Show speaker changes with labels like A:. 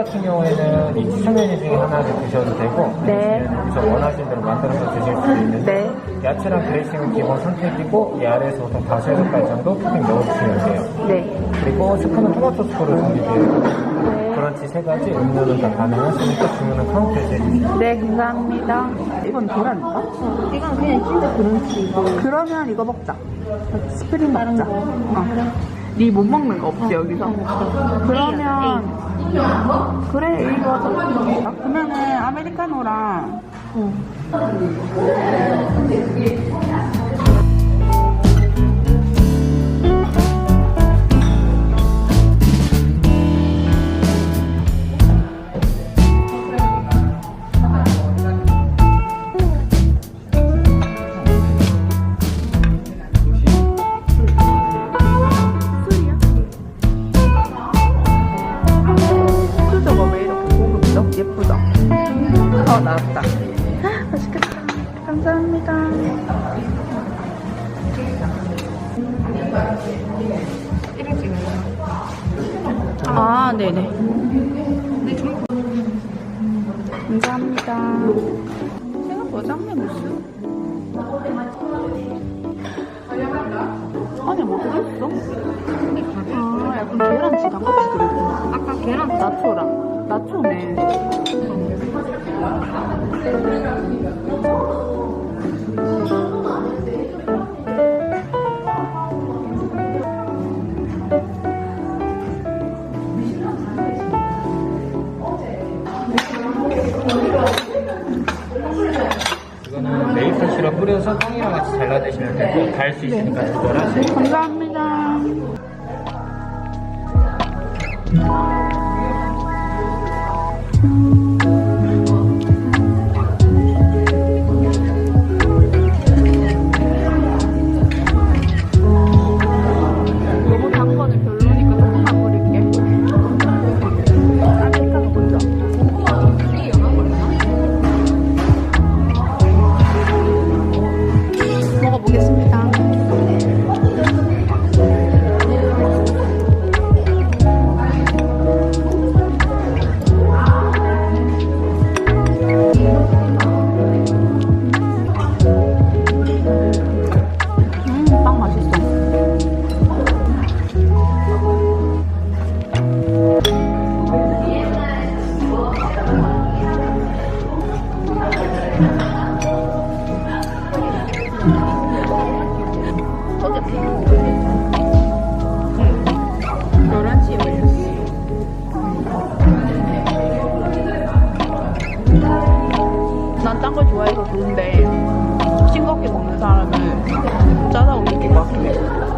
A: 네.
B: 같은 경우에는 이 추천 메뉴 중에 하나를 드셔도 되고
A: 네.
B: 여기서 원하시는 대로 만들어서 드실 수도 있는데
A: 네.
B: 야채랑 드레싱은 기본 선택이고 이 아래에서 보통 다섯 여섯 가지 정도 토핑 넣어주시면 돼요.
A: 네.
B: 그리고 스프는 토마토 스프로 준비되어
A: 네.
B: 브런치 세 가지 음료는 다 가능하시니까 주문은 카운터에서 해주세요.
A: 네, 감사합니다. 이건 계란인가?
C: 이건 그냥 진짜 브런치.
A: 그러면 이거 먹자. 스프링 먹자. 어. 니못 먹는 거 없지, 여기서? 그러면, 그래, 이거 좀. 그러면은, 아메리카노랑, 수 어, 나왔다. 맛있겠다. 감사합니다. 아, 네네. 감사합니다. 생각보다 작네, 무슨. 아니, 뭐 들었어? 아, 약간 계란치 단같이 들어있구나.
C: 아까 계란
A: 나초랑
B: 똥이랑 같이 잘라 드시면 되고 달 수 있으니까 조절하세요.
A: 감사합니다 먹어보겠습니다. 음. 난짠 걸 좋아해서 좋은데, 싱겁게 먹는 사람은 짜다고 느낄 것 같긴 해.